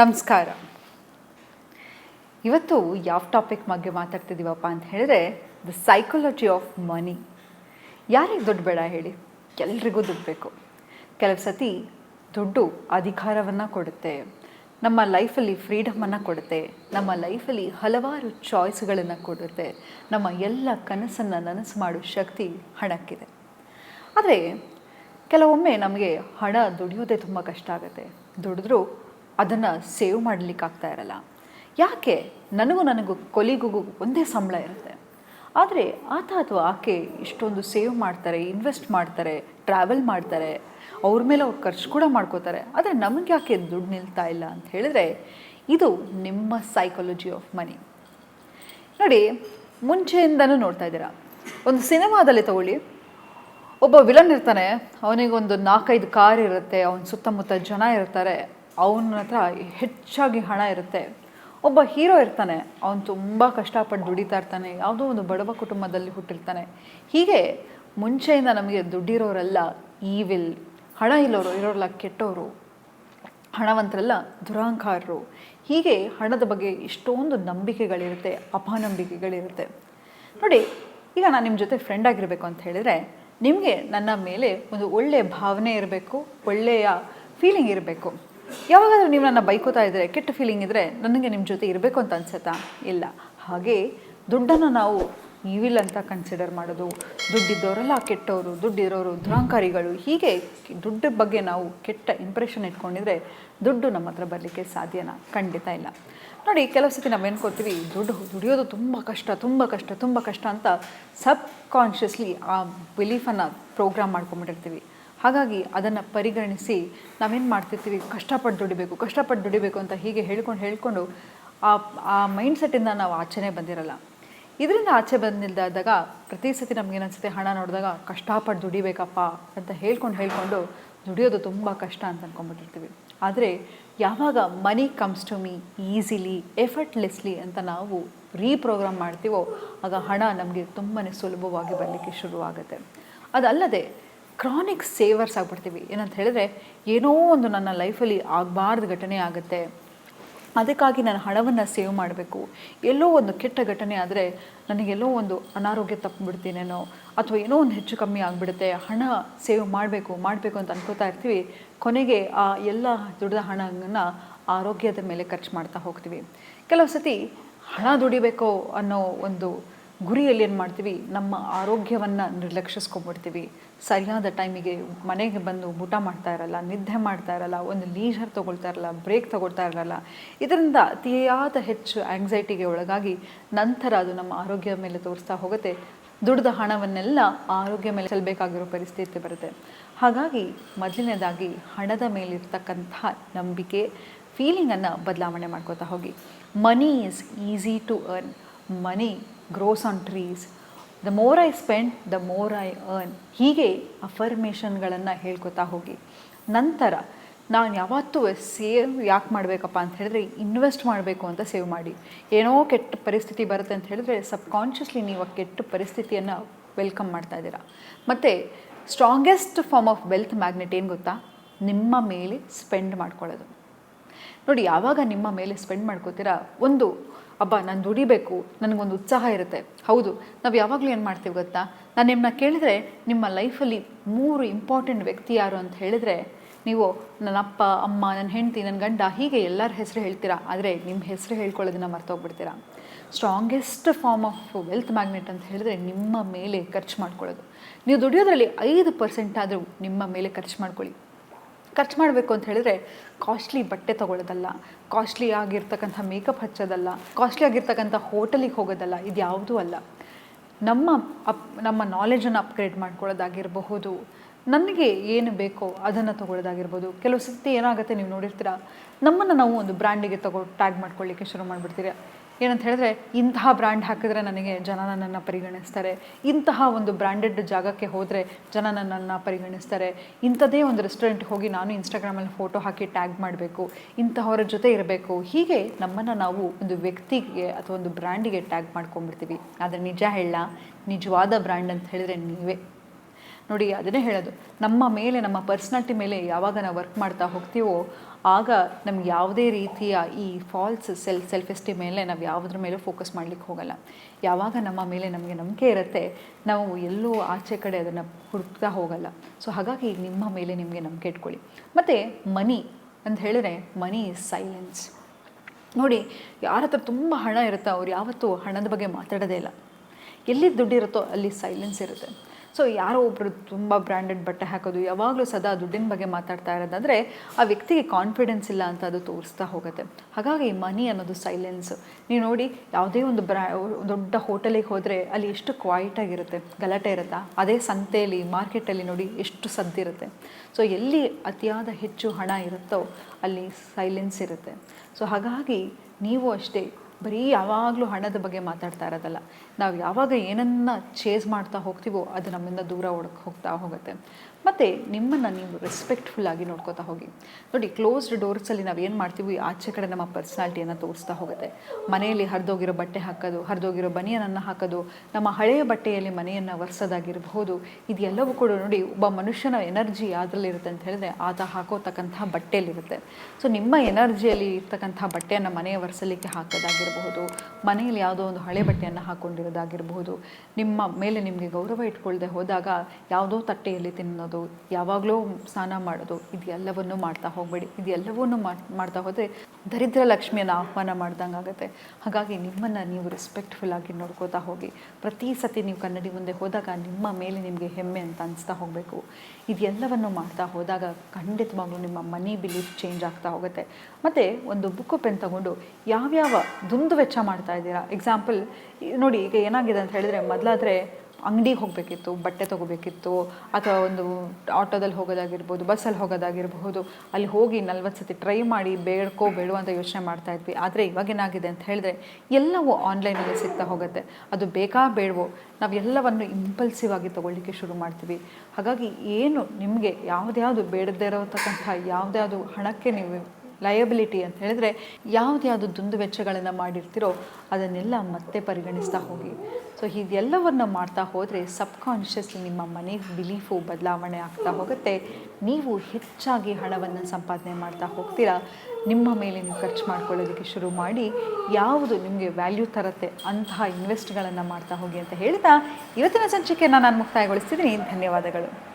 ನಮಸ್ಕಾರ. ಇವತ್ತು ಯಾವ ಟಾಪಿಕ್ ಬಗ್ಗೆ ಮಾತಾಡ್ತಿದ್ದೀವಪ್ಪ ಅಂತ ಹೇಳಿದ್ರೆ ದ ಸೈಕಾಲಜಿ ಆಫ್ ಮನಿ ಯಾರಿಗೆ ದುಡ್ಡು ಬೇಡ ಹೇಳಿ? ಎಲ್ರಿಗೂ ದುಡ್ಡು ಬೇಕು. ಕೆಲವು ಸತಿ ದುಡ್ಡು ಅಧಿಕಾರವನ್ನು ಕೊಡುತ್ತೆ, ನಮ್ಮ ಲೈಫಲ್ಲಿ ಫ್ರೀಡಮನ್ನು ಕೊಡುತ್ತೆ, ನಮ್ಮ ಲೈಫಲ್ಲಿ ಹಲವಾರು ಚಾಯ್ಸ್ಗಳನ್ನು ಕೊಡುತ್ತೆ, ನಮ್ಮ ಎಲ್ಲ ಕನಸನ್ನು ನನಸು ಮಾಡೋ ಶಕ್ತಿ ಹಣಕ್ಕಿದೆ. ಆದರೆ ಕೆಲವೊಮ್ಮೆ ನಮಗೆ ಹಣ ದುಡಿಯೋದೇ ತುಂಬ ಕಷ್ಟ ಆಗುತ್ತೆ. ದುಡಿದ್ರೂ ಅದನ್ನು ಸೇವ್ ಮಾಡಲಿಕ್ಕೆ ಆಗ್ತಾ ಇರಲ್ಲ. ಯಾಕೆ? ನನಗೂ ನನಗೂ ಕೊಲಿಗೂ ಒಂದೇ ಸಂಬಳ ಇರುತ್ತೆ. ಆದರೆ ಆತ ಅಥವಾ ಆಕೆ ಇಷ್ಟೊಂದು ಸೇವ್ ಮಾಡ್ತಾರೆ, ಇನ್ವೆಸ್ಟ್ ಮಾಡ್ತಾರೆ, ಟ್ರಾವೆಲ್ ಮಾಡ್ತಾರೆ, ಅವ್ರ ಮೇಲೆ ಅವ್ರು ಖರ್ಚು ಕೂಡ ಮಾಡ್ಕೋತಾರೆ. ಆದರೆ ನಮಗೆ ಯಾಕೆ ದುಡ್ಡು ನಿಲ್ತಾ ಇಲ್ಲ ಅಂತ ಹೇಳಿದ್ರೆ ಇದು ನಿಮ್ಮ ಸೈಕಾಲಜಿ ಆಫ್ ಮನಿ ನೋಡಿ, ಮುಂಚೆಯಿಂದನೂ ನೋಡ್ತಾ ಇದ್ದೀರಾ. ಒಂದು ಸಿನಿಮಾದಲ್ಲಿ ತಗೊಳ್ಳಿ. ಒಬ್ಬ ವಿಲನ್ ಇರ್ತಾನೆ, ಅವನಿಗೊಂದು ನಾಲ್ಕೈದು ಕಾರ್ ಇರುತ್ತೆ, ಅವನ ಸುತ್ತಮುತ್ತ ಜನ ಇರ್ತಾರೆ. ಅವನ ಹತ್ರ ಹೆಚ್ಚಾಗಿ ಹಣ ಇರುತ್ತೆ. ಒಬ್ಬ ಹೀರೋ ಇರ್ತಾನೆ. ಅವನು ತುಂಬ ಕಷ್ಟಪಟ್ಟು ದುಡಿತಾ ಇರ್ತಾನೆ. ಯಾವುದೋ ಒಂದು ಬಡವ ಕುಟುಂಬದಲ್ಲಿ ಹುಟ್ಟಿರ್ತಾನೆ. ಹೀಗೆ ಮುಂಚೆಯಿಂದ ನಮಗೆ ದುಡ್ಡಿರೋರೆಲ್ಲ ಈವಿಲ್ ಹಣ ಇಲ್ಲೋರು, ಇರೋರೆಲ್ಲ ಕೆಟ್ಟವರು ಹಣವಂತರೆಲ್ಲ ದುರಾಂಕಾರರು. ಹೀಗೆ ಹಣದ ಬಗ್ಗೆ ಇಷ್ಟೊಂದು ನಂಬಿಕೆಗಳಿರುತ್ತೆ, ಅಪನಂಬಿಕೆಗಳಿರುತ್ತೆ. ನೋಡಿ, ಈಗ ನಾನು ನಿಮ್ಮ ಜೊತೆ ಫ್ರೆಂಡ್ ಆಗಿರಬೇಕು ಅಂತ ಹೇಳಿದರೆ, ನಿಮಗೆ ನನ್ನ ಮೇಲೆ ಒಂದು ಒಳ್ಳೆಯ ಭಾವನೆ ಇರಬೇಕು, ಒಳ್ಳೆಯ ಫೀಲಿಂಗ್ ಇರಬೇಕು. ಯಾವಾಗಾದರೂ ನೀವು ನನ್ನ ಬೈಕೋತಾ ಇದ್ದರೆ ಕೆಟ್ಟ ಫೀಲಿಂಗ್ ಇದ್ದರೆ ನನಗೆ ನಿಮ್ಮ ಜೊತೆ ಇರಬೇಕು ಅಂತ ಅನ್ಸುತ್ತಾ? ಇಲ್ಲ. ಹಾಗೆ ದುಡ್ಡನ್ನು ನಾವು ಈವಿಲ್ ಅಂತ ಕನ್ಸಿಡರ್ ಮಾಡೋದು, ದುಡ್ಡಿದ್ದವರೆಲ್ಲ ಕೆಟ್ಟವರು, ದುಡ್ಡಿರೋರು, ದುರಾಂಕಾರಿಗಳು, ಹೀಗೆ ದುಡ್ಡ ಬಗ್ಗೆ ನಾವು ಕೆಟ್ಟ ಇಂಪ್ರೆಷನ್ ಇಟ್ಕೊಂಡಿದ್ರೆ ದುಡ್ಡು ನಮ್ಮ ಹತ್ರ ಬರಲಿಕ್ಕೆ ಸಾಧ್ಯನಾ? ಖಂಡಿತ ಇಲ್ಲ. ನೋಡಿ, ಕೆಲವು ಸತಿ ನಾವು ಏನ್ಕೋತೀವಿ ದುಡ್ಡು ದುಡಿಯೋದು ತುಂಬ ಕಷ್ಟ ತುಂಬ ಕಷ್ಟ ತುಂಬ ಕಷ್ಟ ಅಂತ ಸಬ್ ಕಾನ್ಷಿಯಸ್ಲಿ ಆ ಬಿಲೀಫನ್ನು ಪ್ರೋಗ್ರಾಮ್ ಮಾಡ್ಕೊಂಬಿಟ್ಟಿರ್ತೀವಿ. ಹಾಗಾಗಿ ಅದನ್ನು ಪರಿಗಣಿಸಿ ನಾವೇನು ಮಾಡ್ತಿರ್ತೀವಿ? ಕಷ್ಟಪಟ್ಟು ದುಡಿಬೇಕು ಕಷ್ಟಪಟ್ಟು ದುಡಿಬೇಕು ಅಂತ ಹೀಗೆ ಹೇಳ್ಕೊಂಡು ಹೇಳ್ಕೊಂಡು ಆ ಆ ಮೈಂಡ್ಸೆಟ್ಟಿಂದ ನಾವು ಆಚೆನೇ ಬಂದಿರಲ್ಲ. ಇದರಿಂದ ಆಚೆ ಬಂದಿಲ್ದಾದಾಗ ಪ್ರತಿ ಸತಿ ನಮಗೇನಿಸುತ್ತೆ ಹಣ ನೋಡಿದಾಗ ಕಷ್ಟಪಟ್ಟು ದುಡಿಬೇಕಪ್ಪ ಅಂತ ಹೇಳ್ಕೊಂಡು ಹೇಳ್ಕೊಂಡು ದುಡಿಯೋದು ತುಂಬ ಕಷ್ಟ ಅಂತ ಅಂದ್ಕೊಂಡ್ಬಿಟ್ಟಿರ್ತೀವಿ ಆದರೆ ಯಾವಾಗ money comes to me easily effortlessly ಅಂತ ನಾವು ರೀಪ್ರೋಗ್ರಾಮ್ ಮಾಡ್ತೀವೋ, ಆಗ ಹಣ ನಮಗೆ ತುಂಬಾ ಸುಲಭವಾಗಿ ಬರಲಿಕ್ಕೆ ಶುರುವಾಗುತ್ತೆ. ಅದಲ್ಲದೆ ಕ್ರಾನಿಕ್ ಸೇವರ್ಸ್ ಆಗಿಬಿಡ್ತೀವಿ. ಏನಂತ ಹೇಳಿದ್ರೆ, ಏನೋ ಒಂದು ನನ್ನ ಲೈಫಲ್ಲಿ ಆಗಬಾರ್ದು ಘಟನೆ ಆಗುತ್ತೆ. ಅದಕ್ಕಾಗಿ ನಾನು ಹಣವನ್ನು ಸೇವ್ ಮಾಡಬೇಕು. ಎಲ್ಲೋ ಒಂದು ಕೆಟ್ಟ ಘಟನೆ ಆದರೆ ನನಗೆಲ್ಲೋ ಒಂದು ಅನಾರೋಗ್ಯ ತಪ್ಪಿಬಿಡ್ತೀನೇನೋ, ಅಥವಾ ಏನೋ ಒಂದು ಹೆಚ್ಚು ಕಮ್ಮಿ ಆಗಿಬಿಡುತ್ತೆ, ಹಣ ಸೇವ್ ಮಾಡಬೇಕು ಮಾಡಬೇಕು ಅಂತ ಅನ್ಕೋತಾ ಇರ್ತೀವಿ. ಕೊನೆಗೆ ಆ ಎಲ್ಲ ದುಡಿದ ಹಣವನ್ನು ಆರೋಗ್ಯದ ಮೇಲೆ ಖರ್ಚು ಮಾಡ್ತಾ ಹೋಗ್ತೀವಿ. ಕೆಲವು ಸತಿ ಹಣ ದುಡಿಬೇಕು ಅನ್ನೋ ಒಂದು ಗುರಿಯಲ್ಲಿ ಏನು ಮಾಡ್ತೀವಿ? ನಮ್ಮ ಆರೋಗ್ಯವನ್ನು ನಿರ್ಲಕ್ಷಿಸ್ಕೊಂಡ್ಬಿಡ್ತೀವಿ. ಸರಿಯಾದ ಟೈಮಿಗೆ ಮನೆಗೆ ಬಂದು ಊಟ ಮಾಡ್ತಾ ಇರಲ್ಲ, ನಿದ್ದೆ ಮಾಡ್ತಾ ಇರಲ್ಲ, ಒಂದು ಲೀಜರ್ ತೊಗೊಳ್ತಾ ಇರಲ್ಲ ಬ್ರೇಕ್ ತೊಗೊಳ್ತಾ ಇರಲ್ಲ, ಇದರಿಂದ ಅತಿಯಾದ ಹೆಚ್ಚು ಆ್ಯಂಗ್ಸೈಟಿಗೆ ಒಳಗಾಗಿ ನಂತರ ಅದು ನಮ್ಮ ಆರೋಗ್ಯ ಮೇಲೆ ತೋರಿಸ್ತಾ ಹೋಗುತ್ತೆ. ದುಡ್ದ ಹಣವನ್ನೆಲ್ಲ ಆರೋಗ್ಯ ಮೇಲೆ ಚೆಲ್ಲಬೇಕಾಗಿರೋ ಪರಿಸ್ಥಿತಿ ಬರುತ್ತೆ. ಹಾಗಾಗಿ ಮೊದಲನೇದಾಗಿ ಹಣದ ಮೇಲಿರ್ತಕ್ಕಂಥ ನಂಬಿಕೆ ಫೀಲಿಂಗನ್ನು ಬದಲಾವಣೆ ಮಾಡ್ಕೋತಾ ಹೋಗಿ. Money is easy to earn money grows on trees the more I spend the more I earn ಹೀಗೆ ಅಫರ್ಮೇಷನ್ಗಳನ್ನು ಹೇಳ್ಕೊತಾ ಹೋಗಿ. ನಂತರ ನಾನು ಯಾವತ್ತೂ ಸೇವ್ ಯಾಕೆ ಮಾಡಬೇಕಪ್ಪ ಅಂತ ಹೇಳಿದ್ರೆ ಇನ್ವೆಸ್ಟ್ ಮಾಡಬೇಕು ಅಂತ ಸೇವ್ ಮಾಡಿ. ಏನೋ ಕೆಟ್ಟ ಪರಿಸ್ಥಿತಿ ಬರುತ್ತೆ ಅಂತ ಹೇಳಿದ್ರೆ ಸಬ್ಕಾನ್ಷಿಯಸ್ಲಿ ನೀವು ಆ ಕೆಟ್ಟ ಪರಿಸ್ಥಿತಿಯನ್ನು ವೆಲ್ಕಮ್ ಮಾಡ್ತಾ ಇದ್ದೀರಾ. ಮತ್ತು strongest form of wealth magnet ಏನು ಗೊತ್ತಾ? ನಿಮ್ಮ ಮೇಲೆ ಸ್ಪೆಂಡ್ ಮಾಡ್ಕೊಳ್ಳೋದು. ನೋಡಿ, ಯಾವಾಗ ನಿಮ್ಮ ಮೇಲೆ ಸ್ಪೆಂಡ್ ಮಾಡ್ಕೋತೀರಾ? ಒಂದು ಅಬ್ಬಾ, ನಾನು ದುಡಿಬೇಕು. ನನಗೊಂದು ಉತ್ಸಾಹ ಇರುತ್ತೆ. ಹೌದು, ನಾವು ಯಾವಾಗಲೂ ಏನು ಮಾಡ್ತೀವಿ ಗೊತ್ತಾ? ನಾನು ನಿಮ್ಮನ್ನ ಕೇಳಿದ್ರೆ ನಿಮ್ಮ ಲೈಫಲ್ಲಿ ಮೂರು ಇಂಪಾರ್ಟೆಂಟ್ ವ್ಯಕ್ತಿ ಯಾರು ಅಂತ ಹೇಳಿದರೆ, ನೀವು ನನ್ನ ಅಪ್ಪ, ಅಮ್ಮ ನನ್ನ ಹೆಂಡತಿ ನನ್ನ ಗಂಡ, ಹೀಗೆ ಎಲ್ಲರ ಹೆಸರು ಹೇಳ್ತೀರಾ? ಆದರೆ ನಿಮ್ಮ ಹೆಸರು ಹೇಳ್ಕೊಳ್ಳೋದನ್ನ ಮರ್ತೋಗ್ಬಿಡ್ತೀರಾ? Strongest form of wealth magnet ಅಂತ ಹೇಳಿದ್ರೆ ನಿಮ್ಮ ಮೇಲೆ ಖರ್ಚು ಮಾಡ್ಕೊಳ್ಳೋದು. ನೀವು ದುಡಿಯೋದ್ರಲ್ಲಿ ಐದು ಪರ್ಸೆಂಟ್ ಆದರೂ ನಿಮ್ಮ ಮೇಲೆ ಖರ್ಚು ಮಾಡ್ಕೊಳ್ಳಿ. ಖರ್ಚು ಮಾಡಬೇಕು ಅಂತ ಹೇಳಿದ್ರೆ ಕಾಸ್ಟ್ಲಿ ಬಟ್ಟೆ ತಗೊಳ್ಳೋದಲ್ಲ ಕಾಸ್ಟ್ಲಿ ಆಗಿರ್ತಕ್ಕಂಥ ಮೇಕಪ್ ಹಚ್ಚೋದಲ್ಲ ಕಾಸ್ಟ್ಲಿ ಆಗಿರ್ತಕ್ಕಂಥ ಹೋಟೆಲಿಗೆ ಹೋಗೋದಲ್ಲ, ಇದು ಯಾವುದೂ ಅಲ್ಲ. ನಮ್ಮ ಅಪ್ ನಮ್ಮ ನಾಲೆಜನ್ನು ಅಪ್ಗ್ರೇಡ್ ಮಾಡ್ಕೊಳ್ಳೋದಾಗಿರಬಹುದು. ನನಗೆ ಏನು ಬೇಕೋ ಅದನ್ನು ತೊಗೊಳ್ಳೋದಾಗಿರ್ಬೋದು. ಕೆಲವು ಸತಿ ಏನಾಗುತ್ತೆ ನೀವು ನೋಡಿರ್ತೀರ, ನಮ್ಮನ್ನು ನಾವು ಒಂದು ಬ್ರ್ಯಾಂಡಿಗೆ ತಗೋ ಟ್ಯಾಗ್ ಮಾಡ್ಕೊಳ್ಳಿಕ್ಕೆ ಶುರು ಮಾಡಿಬಿಡ್ತೀರ. ಏನಂತ ಹೇಳಿದ್ರೆ, ಇಂತಹ ಬ್ರ್ಯಾಂಡ್ ಹಾಕಿದ್ರೆ ನನಗೆ ಜನ ನನ್ನನ್ನು ಪರಿಗಣಿಸ್ತಾರೆ. ಇಂತಹ ಒಂದು ಬ್ರ್ಯಾಂಡೆಡ್ ಜಾಗಕ್ಕೆ ಹೋದರೆ ಜನ ನನ್ನನ್ನು ಪರಿಗಣಿಸ್ತಾರೆ. ಇಂಥದ್ದೇ ಒಂದು ರೆಸ್ಟೋರೆಂಟ್ಗೆ ಹೋಗಿ ನಾನು ಇನ್ಸ್ಟಾಗ್ರಾಮಲ್ಲಿ ಫೋಟೋ ಹಾಕಿ ಟ್ಯಾಗ್ ಮಾಡಬೇಕು. ಇಂತಹವರ ಜೊತೆ ಇರಬೇಕು. ಹೀಗೆ ನಮ್ಮನ್ನು ನಾವು ಒಂದು ವ್ಯಕ್ತಿಗೆ ಅಥವಾ ಒಂದು ಬ್ರ್ಯಾಂಡಿಗೆ ಟ್ಯಾಗ್ ಮಾಡ್ಕೊಂಡ್ಬಿಡ್ತೀವಿ. ಆದರೆ ನಿಜ ಹೇಳ, ನಿಜವಾದ ಬ್ರ್ಯಾಂಡ್ ಅಂತ ಹೇಳಿದ್ರೆ ನೀವೇ. ನೋಡಿ, ಅದನ್ನೇ ಹೇಳೋದು. ನಮ್ಮ ಮೇಲೆ, ನಮ್ಮ ಪರ್ಸ್ನಾಲ್ಟಿ ಮೇಲೆ ಯಾವಾಗ ನಾವು ವರ್ಕ್ ಮಾಡ್ತಾ ಹೋಗ್ತೀವೋ, ಆಗ ನಮ್ಗೆ ಯಾವುದೇ ರೀತಿಯ ಈ ಫಾಲ್ಸ್ ಸೆಲ್ ಸೆಲ್ಫ್ ಮೇಲೆ ನಾವು ಯಾವುದ್ರ ಮೇಲೆ ಫೋಕಸ್ ಮಾಡ್ಲಿಕ್ಕೆ ಹೋಗಲ್ಲ. ಯಾವಾಗ ನಮ್ಮ ಮೇಲೆ ನಮಗೆ ನಂಬಿಕೆ ಇರುತ್ತೆ, ನಾವು ಎಲ್ಲೂ ಆಚೆ ಕಡೆ ಅದನ್ನು ಹುಡುಕ್ತಾ ಹೋಗಲ್ಲ. ಸೊ ಹಾಗಾಗಿ ನಿಮ್ಮ ಮೇಲೆ ನಿಮಗೆ ನಂಬಿಕೆ ಇಟ್ಕೊಳ್ಳಿ. ಮತ್ತು ಮನಿ ಅಂತ ಹೇಳಿದ್ರೆ ಮನಿ ಇಸ್ ಸೈಲೆನ್ಸ್ ನೋಡಿ, ಯಾರ ಹತ್ರ ತುಂಬ ಹಣ ಇರುತ್ತೋ, ಅವ್ರು ಯಾವತ್ತೂ ಹಣದ ಬಗ್ಗೆ ಮಾತಾಡೋದೇ ಇಲ್ಲ. ಎಲ್ಲಿ ದುಡ್ಡಿರುತ್ತೋ, ಅಲ್ಲಿ ಸೈಲೆನ್ಸ್ ಇರುತ್ತೆ. ಸೊ ಯಾರೋ ಒಬ್ಬರು ತುಂಬ ಬ್ರ್ಯಾಂಡೆಡ್ ಬಟ್ಟೆ ಹಾಕೋದು, ಯಾವಾಗಲೂ ಸದಾ ದುಡ್ಡಿನ ಬಗ್ಗೆ ಮಾತಾಡ್ತಾ ಇರೋದಾದರೆ ಆ ವ್ಯಕ್ತಿಗೆ ಕಾನ್ಫಿಡೆನ್ಸ್ ಇಲ್ಲ ಅಂತ ಅದು ತೋರಿಸ್ತಾ ಹೋಗುತ್ತೆ. ಹಾಗಾಗಿ ಮನಿ ಅನ್ನೋದು ಸೈಲೆನ್ಸ್ ನೀವು ನೋಡಿ ಯಾವುದೇ ಒಂದು ಬ್ರಾ, ದೊಡ್ಡ ಹೋಟೆಲಿಗೆ ಹೋದರೆ ಅಲ್ಲಿ ಎಷ್ಟು ಕ್ವಾಯಿಟಾಗಿರುತ್ತೆ ಗಲಾಟೆ ಇರುತ್ತಾ? ಅದೇ ಸಂತೆಯಲ್ಲಿ, ಮಾರ್ಕೆಟಲ್ಲಿ ನೋಡಿ ಎಷ್ಟು ಸದ್ದಿರುತ್ತೆ ಸೊ ಎಲ್ಲಿ ಅತಿಯಾದ ಹೆಚ್ಚು ಹಣ ಇರುತ್ತೋ ಅಲ್ಲಿ ಸೈಲೆನ್ಸ್ ಇರುತ್ತೆ. ಸೊ ಹಾಗಾಗಿ ನೀವು ಅಷ್ಟೇ ಬರೀ ಯಾವಾಗಲೂ ಹಣದ ಬಗ್ಗೆ ಮಾತಾಡ್ತಾ ಇರೋದಲ್ಲ. ನಾವು ಯಾವಾಗ ಏನನ್ನ ಚೇಸ್ ಮಾಡ್ತಾ ಹೋಗ್ತೀವೋ ಅದು ನಮ್ಮಿಂದ ದೂರ ಓಡಕ್ಕೆ ಹೋಗ್ತಾ ಹೋಗುತ್ತೆ. ಮತ್ತು ನಿಮ್ಮನ್ನು ನೀವು ರೆಸ್ಪೆಕ್ಟ್ಫುಲ್ಲಾಗಿ ನೋಡ್ಕೋತಾ ಹೋಗಿ. ನೋಡಿ ಕ್ಲೋಸ್ಡ್ ಡೋರ್ಸಲ್ಲಿ ನಾವು ಏನು ಮಾಡ್ತೀವಿ? ಆಚೆ ಕಡೆ ನಮ್ಮ ಪರ್ಸ್ನಾಲ್ಟಿಯನ್ನು ತೋರಿಸ್ತಾ ಹೋಗುತ್ತೆ. ಮನೆಯಲ್ಲಿ ಹರಿದೋಗಿರೋ ಬಟ್ಟೆ ಹಾಕೋದು, ಹರಿದೋಗಿರೋ ಬನಿಯನನ್ನು ಹಾಕೋದು, ನಮ್ಮ ಹಳೆಯ ಬಟ್ಟೆಯಲ್ಲಿ ಮನೆಯನ್ನು ಒರೆಸೋದಾಗಿರಬಹುದು, ಇದೆಲ್ಲವೂ ಕೂಡ ನೋಡಿ, ಒಬ್ಬ ಮನುಷ್ಯನ ಎನರ್ಜಿ ಯಾವುದ್ರಲ್ಲಿರುತ್ತೆ ಅಂತ ಹೇಳಿದ್ರೆ ಆತ ಹಾಕೋತಕ್ಕಂತಹ ಬಟ್ಟೆಯಲ್ಲಿರುತ್ತೆ. ಸೊ ನಿಮ್ಮ ಎನರ್ಜಿಯಲ್ಲಿ ಇರ್ತಕ್ಕಂಥ ಬಟ್ಟೆಯನ್ನು ಮನೆಯ ಒರೆಸಲಿಕ್ಕೆ ಹಾಕೋದಾಗಿರಬಹುದು, ಮನೆಯಲ್ಲಿ ಯಾವುದೋ ಒಂದು ಹಳೆ ಬಟ್ಟೆಯನ್ನು ಹಾಕ್ಕೊಂಡಿರೋದಾಗಿರಬಹುದು ನಿಮ್ಮ ಮೇಲೆ ನಿಮಗೆ ಗೌರವ ಇಟ್ಕೊಳ್ಳದೆ ಹೋದಾಗ ಯಾವುದೋ ತಟ್ಟೆಯಲ್ಲಿ ತಿನ್ನೋದು ಯಾವಾಗಲೂ ಸ್ನಾನ ಮಾಡೋದು, ಇದೆಲ್ಲವನ್ನು ಮಾಡ್ತಾ ಹೋಗಬೇಡಿ. ಇದೆಲ್ಲವನ್ನು ಮಾಡ್ತಾ ಹೋದರೆ ದರಿದ್ರ ಲಕ್ಷ್ಮಿಯನ್ನು ಆಹ್ವಾನ ಮಾಡ್ದಂಗೆ ಆಗುತ್ತೆ. ಹಾಗಾಗಿ ನಿಮ್ಮನ್ನು ನೀವು ರೆಸ್ಪೆಕ್ಟ್ಫುಲ್ ಆಗಿ ನೋಡ್ಕೋತಾ ಹೋಗಿ. ಪ್ರತಿ ಸತಿ ನೀವು ಕನ್ನಡಿ ಮುಂದೆ ಹೋದಾಗ ನಿಮ್ಮ ಮೇಲೆ ನಿಮಗೆ ಹೆಮ್ಮೆ ಅಂತ ಅನಿಸ್ತಾ ಹೋಗಬೇಕು. ಇದೆಲ್ಲವನ್ನು ಮಾಡ್ತಾ ಹೋದಾಗ ಖಂಡಿತವಾಗ್ಲೂ ನಿಮ್ಮ ಮನಿ ಬಿಲೀಫ್ ಚೇಂಜ್ ಆಗ್ತಾ ಹೋಗುತ್ತೆ. ಮತ್ತು ಒಂದು ಬುಕ್ಕು ಪೆನ್ ತಗೊಂಡು ಯಾವ್ಯಾವ ದುಂದು ವೆಚ್ಚ ಮಾಡ್ತಾ ಇದ್ದೀರಾ? ಎಕ್ಸಾಂಪಲ್ ನೋಡಿ ಈಗ ಏನಾಗಿದೆ ಅಂತ ಹೇಳಿದ್ರೆ ಮೊದಲಾದರೆ ಅಂಗಡಿಗೆ ಹೋಗಬೇಕಿತ್ತು, ಬಟ್ಟೆ ತೊಗೋಬೇಕಿತ್ತು, ಅಥವಾ ಒಂದು ಆಟೋದಲ್ಲಿ ಹೋಗೋದಾಗಿರ್ಬೋದು ಬಸ್ಸಲ್ಲಿ ಹೋಗೋದಾಗಿರಬಹುದು, ಅಲ್ಲಿ ಹೋಗಿ ನಲ್ವತ್ತು ಸತಿ ಟ್ರೈ ಮಾಡಿ ಬೇಡ್ಕೋ ಬೇಡೋ ಅಂತ ಯೋಚನೆ ಮಾಡ್ತಾ ಇದ್ವಿ. ಆದರೆ ಇವಾಗೇನಾಗಿದೆ ಅಂತ ಹೇಳಿದ್ರೆ, ಎಲ್ಲವೂ ಆನ್ಲೈನಲ್ಲಿ ಸಿಗ್ತಾ ಹೋಗುತ್ತೆ. ಅದು ಬೇಕಾ ಬೇಡವೋ ನಾವು ಎಲ್ಲವನ್ನು ಇಂಪಲ್ಸಿವ್ ಆಗಿ ತೊಗೊಳ್ಳಿಕ್ಕೆ ಶುರು ಮಾಡ್ತೀವಿ. ಹಾಗಾಗಿ ಏನು ನಿಮಗೆ ಯಾವುದ್ಯಾವುದು ಬೇಡದೇ ಇರೋತಕ್ಕಂಥ ಯಾವುದ್ಯಾವುದು ಹಣಕ್ಕೆ ನೀವು ಲಯಬಿಲಿಟಿ ಅಂತ ಹೇಳಿದ್ರೆ ಯಾವುದ್ಯಾವುದು ದುಂದು ವೆಚ್ಚಗಳನ್ನು ಮಾಡಿರ್ತೀರೋ ಅದನ್ನೆಲ್ಲ ಮತ್ತೆ ಪರಿಗಣಿಸ್ತಾ ಹೋಗಿ. ಸೊ ಇದೆಲ್ಲವನ್ನು ಮಾಡ್ತಾ ಹೋದರೆ ಸಬ್ಕಾನ್ಷಿಯಸ್ಲಿ ನಿಮ್ಮ ಮನೆ ಬಿಲೀಫು ಬದಲಾವಣೆ ಆಗ್ತಾ ಹೋಗುತ್ತೆ. ನೀವು ಹೆಚ್ಚಾಗಿ ಹಣವನ್ನು ಸಂಪಾದನೆ ಮಾಡ್ತಾ ಹೋಗ್ತೀರಾ. ನಿಮ್ಮ ಮೇಲೆ ನೀವು ಖರ್ಚು ಮಾಡ್ಕೊಳ್ಳೋದಕ್ಕೆ ಶುರು ಮಾಡಿ ಯಾವುದು ನಿಮಗೆ ವ್ಯಾಲ್ಯೂ ತರುತ್ತೆ ಅಂತಹ ಇನ್ವೆಸ್ಟ್ಗಳನ್ನು ಮಾಡ್ತಾ ಹೋಗಿ ಅಂತ ಹೇಳ್ತಾ ಇವತ್ತಿನ ಸಂಚಿಕೆಯನ್ನು ನಾನು ಮುಕ್ತಾಯಗೊಳಿಸ್ತಿದ್ದೀನಿ. ಧನ್ಯವಾದಗಳು.